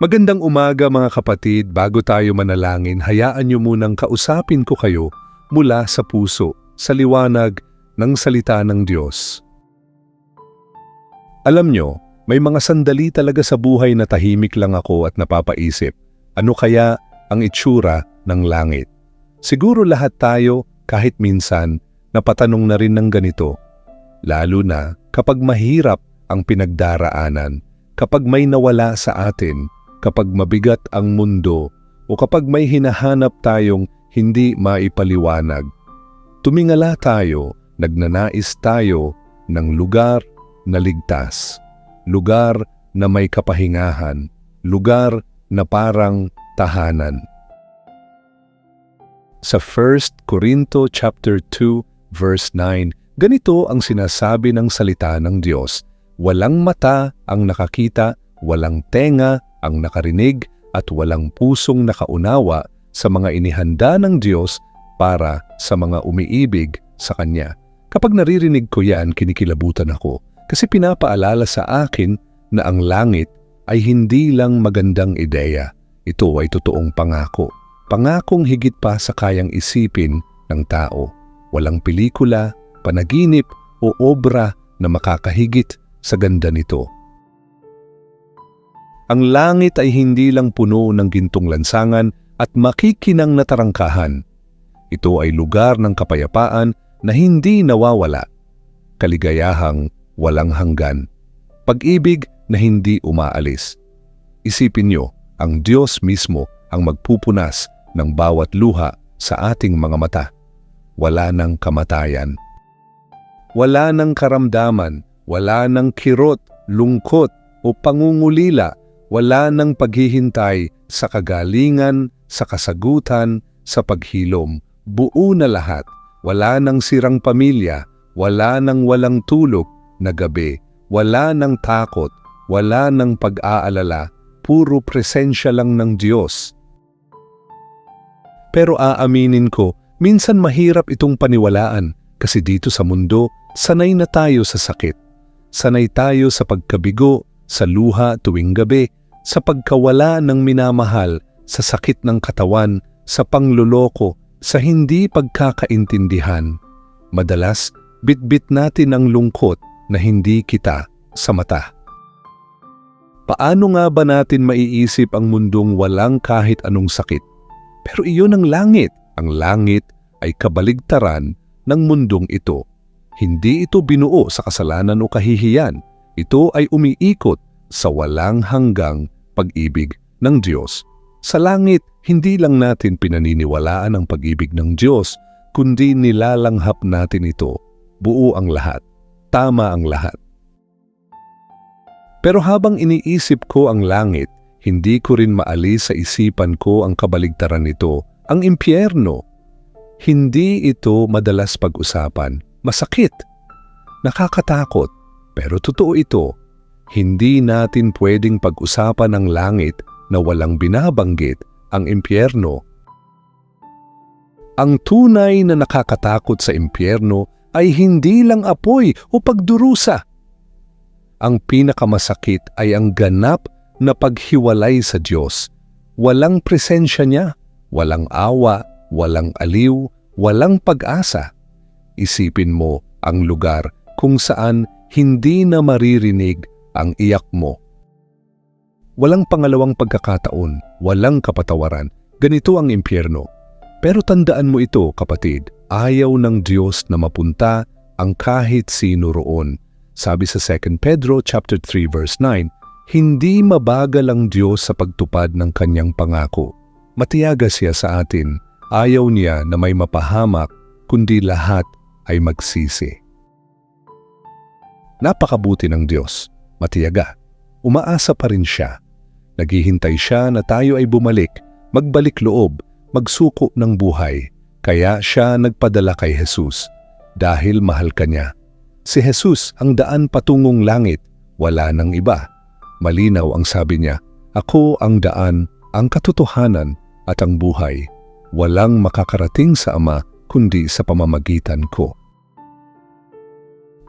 Magandang umaga mga kapatid, bago tayo manalangin, hayaan niyo munang kausapin ko kayo mula sa puso, sa liwanag ng salita ng Diyos. Alam nyo, may mga sandali talaga sa buhay na tahimik lang ako at napapaisip, ano kaya ang itsura ng langit? Siguro lahat tayo, kahit minsan, napatanong na rin ng ganito. Lalo na kapag mahirap ang pinagdaraanan, kapag may nawala sa atin, kapag mabigat ang mundo o kapag may hinahanap tayong hindi maipaliwanag. Tumingala tayo, nagnanais tayo ng lugar na ligtas, lugar na may kapahingahan, lugar na parang tahanan. Sa 1 Corinto chapter 2 verse 9, ganito ang sinasabi ng salita ng Diyos, walang mata ang nakakita, walang tenga ang nakarinig at walang pusong nakaunawa sa mga inihanda ng Diyos para sa mga umiibig sa Kanya. Kapag naririnig ko yan, kinikilabutan ako kasi pinapaalala sa akin na ang langit ay hindi lang magandang ideya. Ito ay totoong pangako. Pangakong higit pa sa kayang isipin ng tao. Walang pelikula, panaginip o obra na makakahigit sa ganda nito. Ang langit ay hindi lang puno ng gintong lansangan at makikinang na tarangkahan. Ito ay lugar ng kapayapaan na hindi nawawala. Kaligayahang walang hanggan. Pag-ibig na hindi umaalis. Isipin nyo, ang Diyos mismo ang magpupunas ng bawat luha sa ating mga mata. Wala ng kamatayan. Wala ng karamdaman, wala ng kirot, lungkot o pangungulila wala nang paghihintay sa kagalingan, sa kasagutan, sa paghilom. Buo na lahat. Wala nang sirang pamilya, wala nang walang tulog na gabi, wala nang takot, wala nang pag-aalala, puro presensya lang ng Diyos. Pero aaminin ko, minsan mahirap itong paniwalaan kasi dito sa mundo, sanay na tayo sa sakit. Sanay tayo sa pagkabigo, sa luha tuwing gabi, sa pagkawala ng minamahal, sa sakit ng katawan, sa pangluloko, sa hindi pagkakaintindihan. Madalas, bitbit natin ang lungkot na hindi kita sa mata. Paano nga ba natin maiisip ang mundong walang kahit anong sakit? Pero iyon ang langit. Ang langit ay kabaligtaran ng mundong ito. Hindi ito binuo sa kasalanan o kahihiyan. Ito ay umiikot sa walang hanggang pag-ibig ng Diyos. Sa langit, hindi lang natin pinaniniwalaan ang pag-ibig ng Diyos, kundi nilalanghap natin ito. Buo ang lahat. Tama ang lahat. Pero habang iniisip ko ang langit, hindi ko rin maalis sa isipan ko ang kabaligtaran nito, ang impyerno. Hindi ito madalas pag-usapan. Masakit. Nakakatakot. Pero totoo ito hindi natin pwedeng pag-usapan ang langit na walang binabanggit ang impyerno. Ang tunay na nakakatakot sa impyerno ay hindi lang apoy o pagdurusa. Ang pinakamasakit ay ang ganap na paghiwalay sa Diyos. Walang presensya niya, walang awa, walang aliw, walang pag-asa. Isipin mo ang lugar kung saan hindi na maririnig ang iyak mo. Walang pangalawang pagkakataon, walang kapatawaran, ganito ang impyerno. Pero tandaan mo ito, kapatid, ayaw ng Diyos na mapunta ang kahit sino roon. Sabi sa 2 Pedro chapter 3 verse 9, hindi mabagal ang Diyos sa pagtupad ng kanyang pangako. Matiyaga siya sa atin, ayaw niya na may mapahamak, kundi lahat ay magsisi. Napakabuti ng Diyos matiyaga. Umaasa pa rin siya. Naghihintay siya na tayo ay bumalik, magbalik loob, magsuko ng buhay. Kaya siya nagpadala kay Jesus dahil mahal ka niya. Si Jesus ang daan patungong langit, wala nang iba. Malinaw ang sabi niya, Ako ang daan, ang katotohanan at ang buhay. Walang makakarating sa Ama kundi sa pamamagitan ko.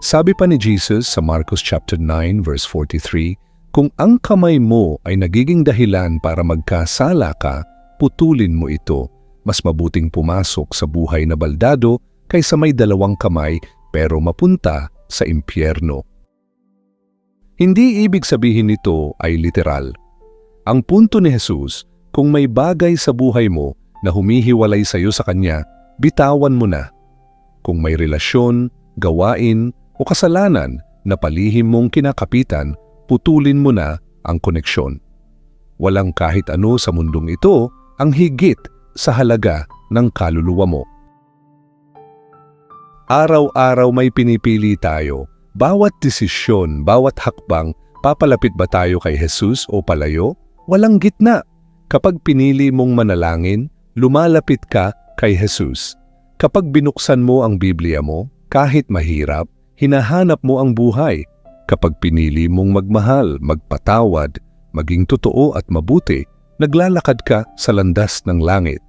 Sabi pa ni Jesus sa Marcos chapter 9 verse 43, Kung ang kamay mo ay nagiging dahilan para magkasala ka, putulin mo ito. Mas mabuting pumasok sa buhay na baldado kaysa may dalawang kamay pero mapunta sa impyerno. Hindi ibig sabihin nito ay literal. Ang punto ni Jesus, kung may bagay sa buhay mo na humihiwalay sa iyo sa Kanya, bitawan mo na. Kung may relasyon, gawain o kasalanan na palihim mong kinakapitan, putulin mo na ang koneksyon. Walang kahit ano sa mundong ito ang higit sa halaga ng kaluluwa mo. Araw-araw may pinipili tayo. Bawat desisyon, bawat hakbang, papalapit ba tayo kay Jesus o palayo? Walang gitna. Kapag pinili mong manalangin, lumalapit ka kay Jesus. Kapag binuksan mo ang Biblia mo, kahit mahirap, hinahanap mo ang buhay. Kapag pinili mong magmahal, magpatawad, maging totoo at mabuti, naglalakad ka sa landas ng langit.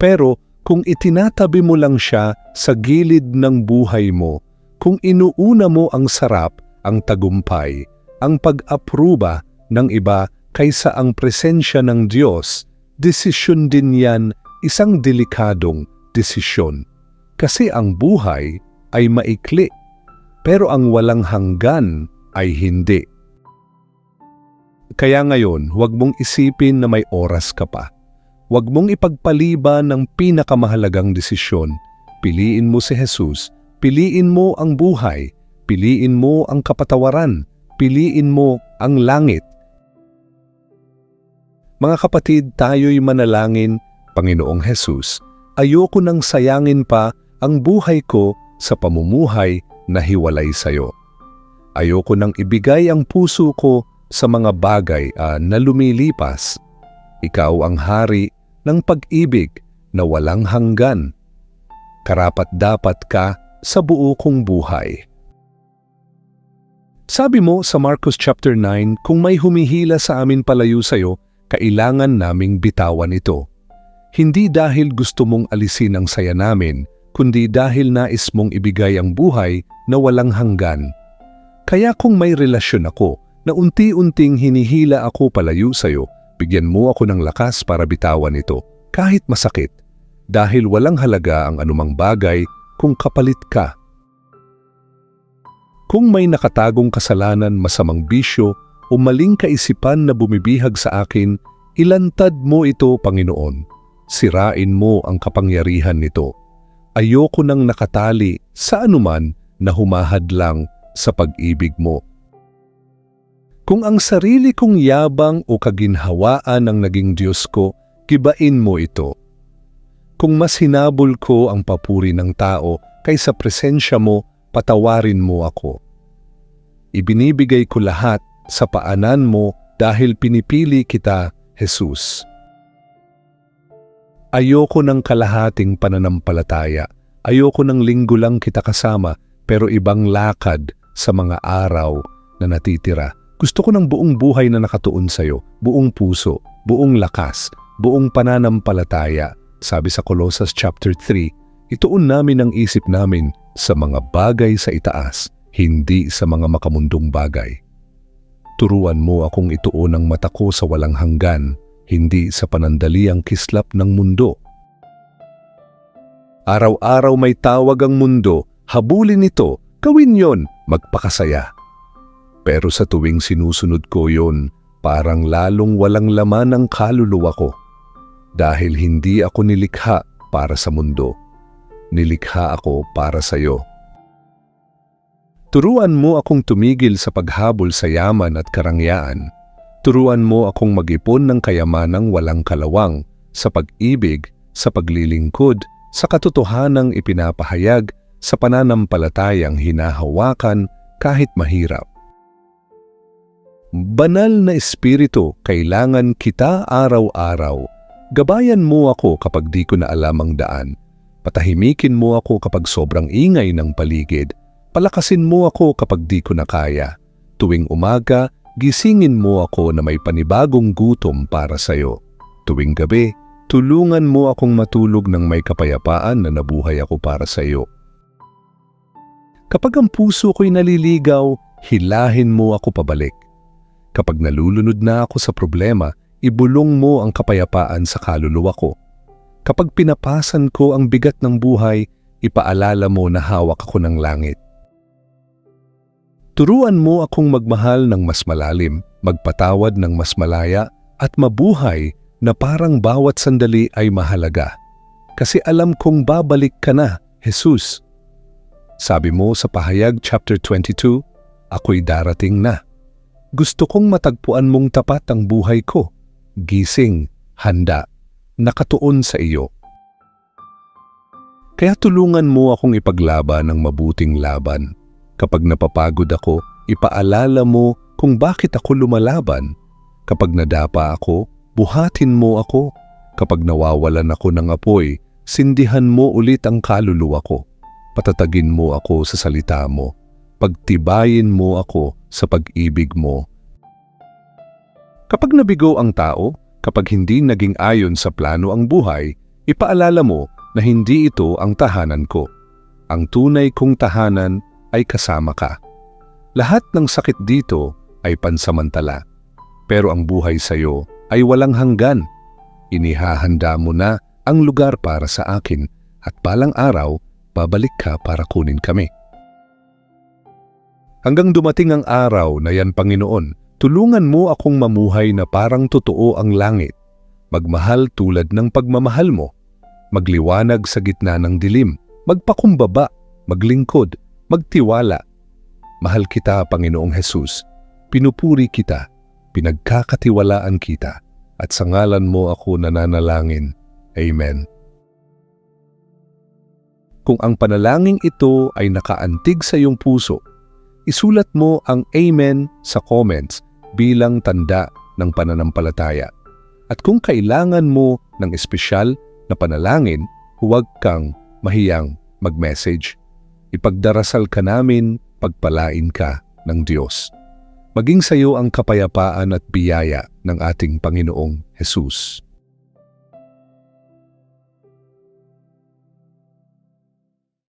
Pero kung itinatabi mo lang siya sa gilid ng buhay mo, kung inuuna mo ang sarap, ang tagumpay, ang pag-apruba ng iba kaysa ang presensya ng Diyos, desisyon din yan isang delikadong desisyon. Kasi ang buhay ay maikli, pero ang walang hanggan ay hindi. Kaya ngayon, huwag mong isipin na may oras ka pa. Huwag mong ipagpaliban ng pinakamahalagang desisyon. Piliin mo si Jesus, piliin mo ang buhay, piliin mo ang kapatawaran, piliin mo ang langit. Mga kapatid, tayo'y manalangin, Panginoong Jesus, ayoko nang sayangin pa ang buhay ko sa pamumuhay na hiwalay sa iyo. Ayoko nang ibigay ang puso ko sa mga bagay uh, na lumilipas. Ikaw ang hari ng pag-ibig na walang hanggan. Karapat-dapat ka sa buo kong buhay. Sabi mo sa Marcos chapter 9, kung may humihila sa amin palayo sa iyo, kailangan naming bitawan ito. Hindi dahil gusto mong alisin ang saya namin, kundi dahil nais mong ibigay ang buhay na walang hanggan. Kaya kung may relasyon ako na unti-unting hinihila ako palayo sa iyo, bigyan mo ako ng lakas para bitawan ito, kahit masakit, dahil walang halaga ang anumang bagay kung kapalit ka. Kung may nakatagong kasalanan, masamang bisyo o maling kaisipan na bumibihag sa akin, ilantad mo ito, Panginoon. Sirain mo ang kapangyarihan nito. Ayoko nang nakatali sa anuman na humahadlang sa pag-ibig mo. Kung ang sarili kong yabang o kaginhawaan ang naging Diyos ko, gibain mo ito. Kung mas hinabol ko ang papuri ng tao kaysa presensya mo, patawarin mo ako. Ibinibigay ko lahat sa paanan mo dahil pinipili kita, Jesus. Ayoko ng kalahating pananampalataya. Ayoko ng linggo lang kita kasama pero ibang lakad sa mga araw na natitira. Gusto ko ng buong buhay na nakatuon sa iyo, buong puso, buong lakas, buong pananampalataya. Sabi sa Colossus chapter 3, ituon namin ang isip namin sa mga bagay sa itaas, hindi sa mga makamundong bagay. Turuan mo akong ituon ang mata ko sa walang hanggan, hindi sa panandaliang kislap ng mundo. Araw-araw may tawag ang mundo, habulin ito, gawin yon, magpakasaya. Pero sa tuwing sinusunod ko yon, parang lalong walang laman ang kaluluwa ko. Dahil hindi ako nilikha para sa mundo. Nilikha ako para sa iyo. Turuan mo akong tumigil sa paghabol sa yaman at karangyaan. Turuan mo akong mag-ipon ng kayamanang walang kalawang sa pag-ibig, sa paglilingkod, sa katotohanang ipinapahayag, sa pananampalatayang hinahawakan kahit mahirap. Banal na Espiritu, kailangan kita araw-araw. Gabayan mo ako kapag di ko na alam ang daan. Patahimikin mo ako kapag sobrang ingay ng paligid Palakasin mo ako kapag di ko na kaya. Tuwing umaga, gisingin mo ako na may panibagong gutom para sa'yo. Tuwing gabi, tulungan mo akong matulog ng may kapayapaan na nabuhay ako para sa iyo. Kapag ang puso ko'y naliligaw, hilahin mo ako pabalik. Kapag nalulunod na ako sa problema, ibulong mo ang kapayapaan sa kaluluwa ko. Kapag pinapasan ko ang bigat ng buhay, ipaalala mo na hawak ako ng langit. Turuan mo akong magmahal ng mas malalim, magpatawad ng mas malaya, at mabuhay na parang bawat sandali ay mahalaga. Kasi alam kong babalik ka na, Jesus. Sabi mo sa Pahayag chapter 22, ako'y darating na. Gusto kong matagpuan mong tapat ang buhay ko. Gising, handa, nakatuon sa iyo. Kaya tulungan mo akong ipaglaban ng mabuting laban. Kapag napapagod ako, ipaalala mo kung bakit ako lumalaban. Kapag nadapa ako, buhatin mo ako. Kapag nawawalan ako ng apoy, sindihan mo ulit ang kaluluwa ko. Patatagin mo ako sa salita mo. Pagtibayin mo ako sa pag-ibig mo. Kapag nabigo ang tao, kapag hindi naging ayon sa plano ang buhay, ipaalala mo na hindi ito ang tahanan ko. Ang tunay kong tahanan ay kasama ka. Lahat ng sakit dito ay pansamantala, pero ang buhay sa iyo ay walang hanggan. Inihahanda mo na ang lugar para sa akin at balang araw, babalik ka para kunin kami. Hanggang dumating ang araw na yan, Panginoon, tulungan mo akong mamuhay na parang totoo ang langit, magmahal tulad ng pagmamahal mo, magliwanag sa gitna ng dilim, magpakumbaba, maglingkod, magtiwala. Mahal kita, Panginoong Hesus. Pinupuri kita, pinagkakatiwalaan kita, at sa ngalan mo ako nananalangin. Amen. Kung ang panalangin ito ay nakaantig sa iyong puso, isulat mo ang Amen sa comments bilang tanda ng pananampalataya. At kung kailangan mo ng espesyal na panalangin, huwag kang mahiyang mag-message. Ipagdarasal ka namin, pagpalain ka ng Diyos. Maging sa iyo ang kapayapaan at biyaya ng ating Panginoong Hesus.